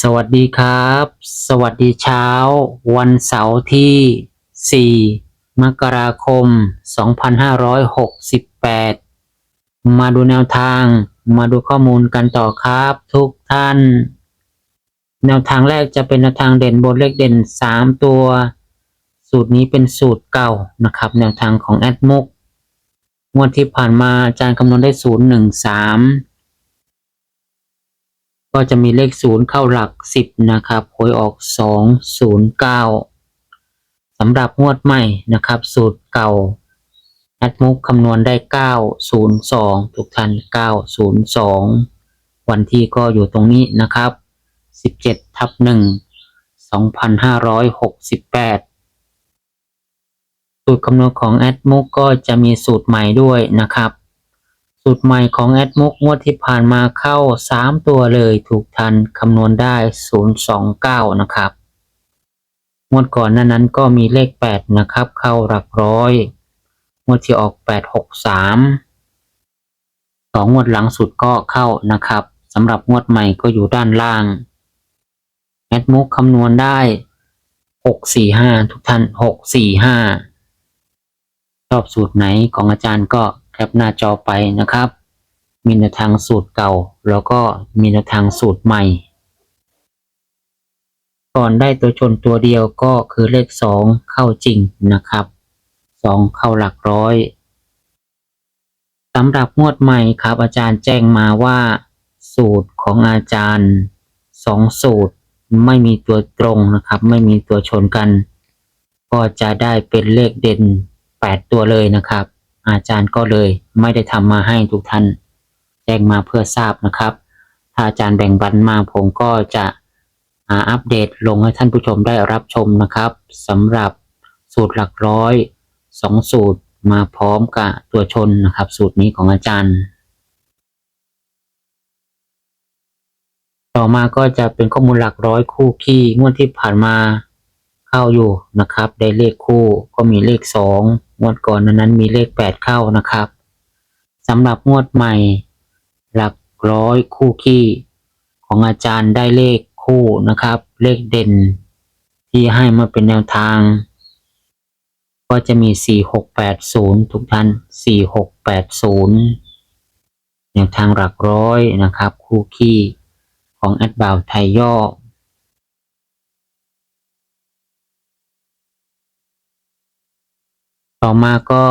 สวัสดีครับ สวัสดีเช้า วันเสาร์ที่ 4 มกราคม 2568 มาดูแนวทาง มาดูข้อมูลกันต่อครับทุกท่าน แนวทางแรกจะเป็นแนวทางเด่นบนเลขเด่น 3 ตัว สูตรนี้เป็นสูตรเก่านะครับ แนวทางของแอดมุกงวดที่ผ่านมาอาจารย์คำนวณได้ 0 1 3 ก็จะมีเลขศูนย์เข้าหลักสิบนะครับหวยออกสองศูนย์เก้าสำหรับงวดใหม่นะครับ สูตรเก่าแอดมุกคำนวณได้เก้าศูนย์สองทุกท่านเก้าศูนย์สองวันที่ก็อยู่ตรงนี้นะครับสิบเจ็ดทับหนึ่งสองพันห้าร้อยหกสิบแปดสูตรคำนวณของแอดมุกก็จะมีสูตรใหม่ด้วยนะครับ สูตรใหม่ของแอดมุกงวดที่ผ่านมาเข้า 3 ตัวเลยถูกทันคำนวณได้ 029 นะครับ งวดก่อนนั้นนั้นก็มีเลข 8 นะครับ เข้าหลักร้อย งวดที่ออก 863สองงวดหลังสุดก็เข้านะครับสำหรับงวดใหม่ก็อยู่ด้านล่างแอดมุกคำนวณได้ 645 ทุกท่าน 645ชอบสูตรไหนของอาจารย์ก็ แคปหน้าจอไปนะครับ มีแนวทางสูตรเก่า แล้วก็มีแนวทางสูตรใหม่ ก่อนได้ตัวชนตัวเดียวก็คือเลขสองเข้าจริงนะครับสองเข้าหลักร้อยสำหรับงวดใหม่ครับ อาจารย์แจ้งมาว่า สูตรของอาจารย์สองสูตรไม่มีตัวตรงนะครับ ไม่มีตัวชนกัน ก็จะได้เป็นเลขเด่นแปดตัวเลยนะครับ อาจารย์ก็เลยไม่ได้ทำมาให้ทุกท่านแจ้งมาเพื่อทราบนะครับ ถ้าอาจารย์แบ่งปันมาผมก็จะอาอัปเดตลงให้ท่านผู้ชมได้รับชมนะครับสำหรับสูตรหลักร้อยสองสูตรมาพร้อมกับตัวชนนะครับ สูตรนี้ของอาจารย์ ต่อมาก็จะเป็นข้อมูลหลักร้อยคู่ขี้งวดที่ผ่านมาเข้าอยู่นะครับ ได้เลขคู่ก็มีเลขสอง งวดก่อนนั้นมีเลขแปดเข้านะครับสำหรับงวดใหม่ หลักร้อยคู่ขี้ ของอาจารย์ได้เลขคู่นะครับ เลขเด่น ที่ให้มาเป็นแนวทาง ก็จะมี 4680 ทุกท่าน 4680 แนวทางหลักร้อยนะครับ คู่ขี้ของแอดบ่าวไทยย่อ ต่อมาก็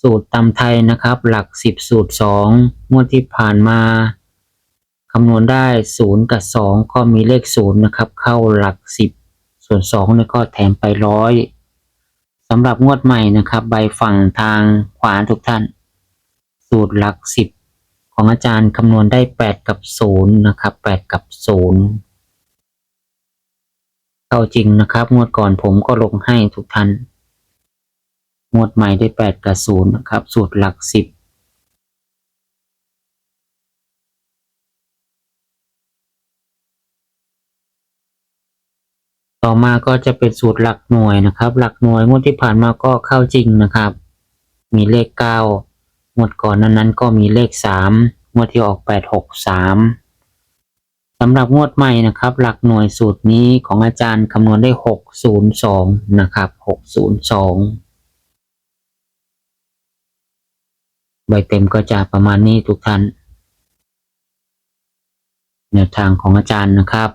สูตรตำไทยนะครับ หลัก 10 สูตร 2 งวดที่ผ่านมาคำนวณได้ 0 กับ 2 ก็มีเลข 0 นะครับ เข้าหลัก 10 ส่วน2เนี่ยก็แถมไปร้อยสำหรับงวดใหม่นะครับ ใบฝั่งทางขวาทุกท่าน สูตรหลัก 10 ของอาจารย์คำนวณได้ 8 กับ 0 นะครับ 8 กับ 0 เข้าจริงนะครับ งวดก่อนผมก็ลงให้ทุกท่าน งวดใหม่ได้8กับ0นนะครับ สูตรหลัก10ต่อมาก็จะเป็นสูตรหลักหน่วยนะครับ หลักหน่วยงวดที่ผ่านมาก็เข้าจริงนะครับ มีเลข9งวดก่อนนั้นนั้นก็มีเลข3งวดที่ออก863สามสำหรับงวดใหม่นะครับ หลักหน่วยสูตรนี้ของอาจารย์คำนวณได้602นย์สองนะครับ602 ใบเต็มก็จะประมาณนี้ทุกท่านแนวทางของอาจารย์นะครับ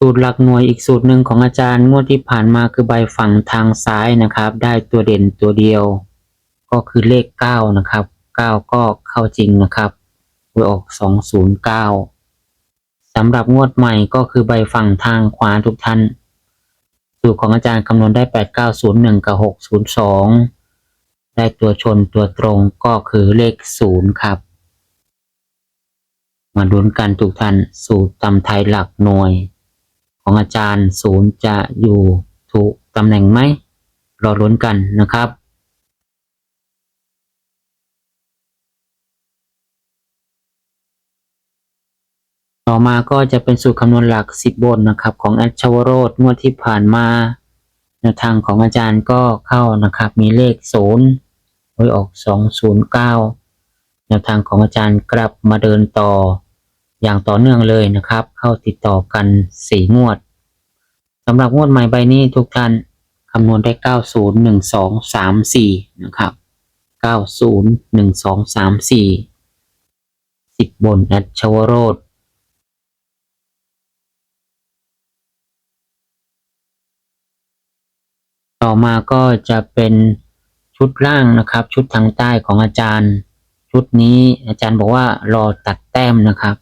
สูตรหลักหน่วยอีกสูตรหนึ่งของอาจารย์งวดที่ผ่านมาคือใบฝั่งทางซ้ายนะครับ ได้ตัวเด่นตัวเดียว ก็คือเลข 9 นะครับ 9 ก็เข้าจริงนะครับหวยออก 209สำหรับงวดใหม่ก็คือใบฝั่งทางขวาทุกท่าน สูตรของอาจารย์คำนวณได้ 8901 กับ 602 ได้ตัวชนตัวตรงก็คือเลขศูนย์ครับ มาลุ้นกันทุกท่านสูตรตำไทยหลักหน่วย ของอาจารย์ศูนย์จะอยู่ถูกตำแหน่งไหมรอลุ้นกันนะครับ ต่อมาก็จะเป็นสูตรคำนวณหลัก 10 บนนะครับ ของแอดชวโรดงวดที่ผ่านมาแนวทางของอาจารย์ก็เข้านะครับ มีเลขศูนย์หวยออก 209แนวทางของอาจารย์กลับมาเดินต่อ อย่างต่อเนื่องเลยนะครับ เข้าติดต่อกัน 4 งวดสำหรับงวดใหม่ใบนี้ทุกท่านคำนวณได้ 90 1 2 3 4 นะครับ 90 1 2 3 4 10 บนแอดชวโรด ต่อมาก็จะเป็นชุดล่างนะครับ ชุดทางใต้ของอาจารย์ ชุดนี้อาจารย์บอกว่ารอตัดแต้มนะครับ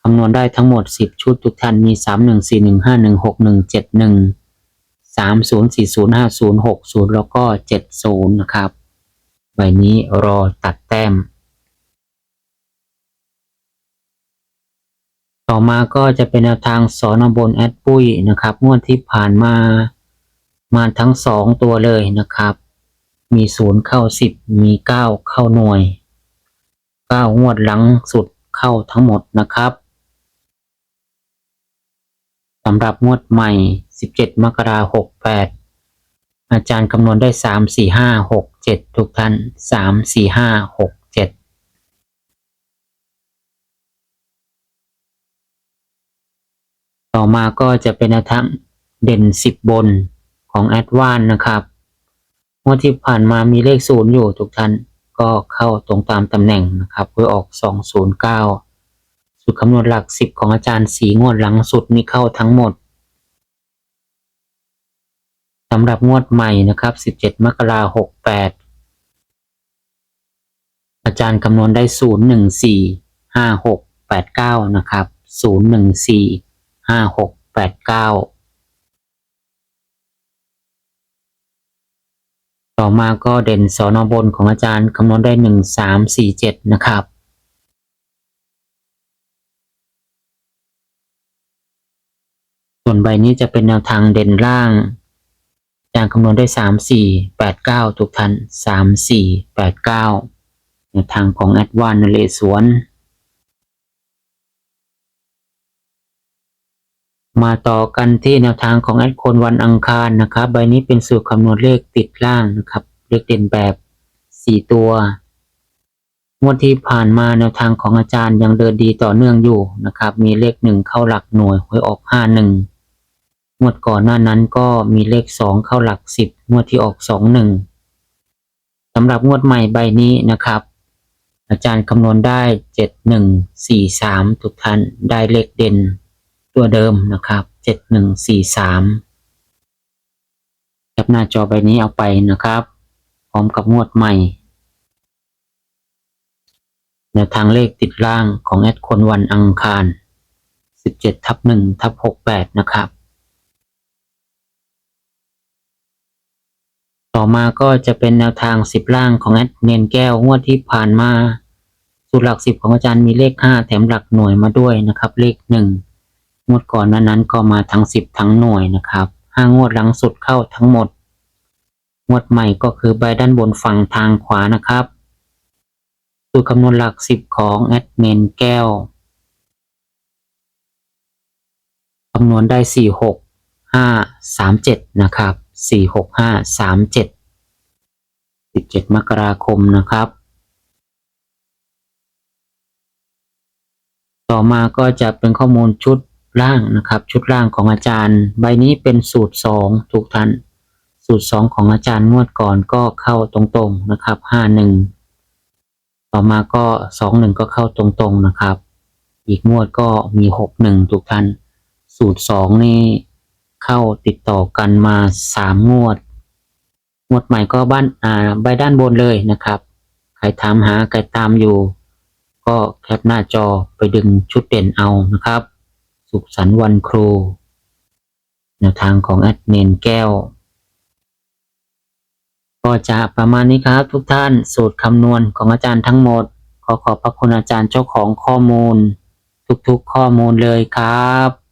คำนวณได้ทั้งหมด 10 ชุดทุกท่านมี 3 1 4 1 5 1 6 1 7 1 3 0 4 0 5 0 6 0 แล้วก็ 70 นะครับ ใบนี้รอตัดแต้ม ต่อมาก็จะเป็นแนวทางสอนบนแอดปุ้ยนะครับ งวดที่ผ่านมา มาทั้งสองตัวเลยนะครับ มีศูนย์เข้าสิบมีเก้าเข้าหน่วยเก้างวดหลังสุดเข้าทั้งหมดนะครับสำหรับงวดใหม่ 17 มกราคม68 อาจารย์คำนวณได้ 3 4 5 6 7 ทุกท่าน 3 4 5 6 7ต่อมาก็จะเป็นนวทางเด่น10บน ของแอดวานนะครับงวดที่ผ่านมามีเลขศูนย์อยู่ทุกท่านก็เข้าตรงตามตำแหน่งนะครับเพื่อออก 209สุดคำนวณหลัก 10 ของอาจารย์สีงวดหลังสุดนี้เข้าทั้งหมดสำหรับงวดใหม่นะครับ 17 มกราคม68 อาจารย์คำนวณได้ 014 5689 นะครับ 014 5689 ต่อมาก็เด่นสอนอบนของอาจารย์คำนวณได้ 1347 นะครับ ส่วนใบนี้จะเป็นแนวทางเด่นล่างอาจารย์คำนวณได้ 3489 ทุกท่าน 3489แนวทางของแอดวานนเลสวน มาต่อกันที่แนวทางของแอดคนวันอังคารนะครับ ใบนี้เป็นสูตรคำนวณเลขติดล่างนะครับ เลขเด่นแบบ 4 ตัว งวดที่ผ่านมาแนวทางของอาจารย์ยังเดินดีต่อเนื่องอยู่นะครับ มีเลขหนึ่งเข้าหลักหน่วยหวยออก 51 งวดก่อนหน้านั้นก็มีเลข 2 เข้าหลัก 10 งวดที่ออก 21สำหรับงวดใหม่ใบนี้นะครับ อาจารย์คำนวณได้ 7143 ทุกท่านได้เลขเด่น ตัวเดิมนะครับ 7143แคปหน้าจอใบนี้เอาไปนะครับ พร้อมกับงวดใหม่แนวทางเลขติดล่างของแอดคนวันอังคาร 17ทับ1ทับ68 นะครับ ต่อมาก็จะเป็นแนวทาง 10 ล่างของแอดเนนแก้วงวดที่ผ่านมาสูตรหลัก 10 ของอาจารย์มีเลข 5 แถมหลักหน่วยมาด้วยนะครับ เลข 1 งวดก่อนนั้นนั้นก็มาทั้งสิบทั้งหน่วยนะครับห้างวดหลังสุดเข้าทั้งหมด งวดใหม่ก็คือใบด้านบนฝั่งทางขวานะครับสูตรคำนวณหลักสิบของแอดเมนแก้วคำนวณได้สี่หกห้าสามเจ็ดนะครับสี่หกห้าสามเจ็ดสิบเจ็ดมกราคมนะครับ ต่อมาก็จะเป็นข้อมูลชุด ล่างนะครับ ชุดล่างของอาจารย์ ใบนี้เป็นสูตรสองทุกท่านสูตรสองของอาจารย์งวดก่อนก็เข้าตรงๆนะครับห้าหนึ่งต่อมาก็สองหนึ่งก็เข้าตรงๆนะครับ อีกงวดก็มีหกหนึ่งทุกท่านสูตรสองนี่เข้าติดต่อกันมาสามงวด งวดใหม่ก็บ้านอ่าใบด้านบนเลยนะครับใครถามหาใครตามอยู่ ก็แคปหน้าจอไปดึงชุดเด่นเอานะครับ สุขสันต์วันครู แนวทางของแอดเนนแก้ว ก็จะประมาณนี้ครับทุกท่านสูตรคำนวณของอาจารย์ทั้งหมด ขอขอบพระคุณอาจารย์เจ้าของข้อมูล ทุกๆข้อมูลเลยครับ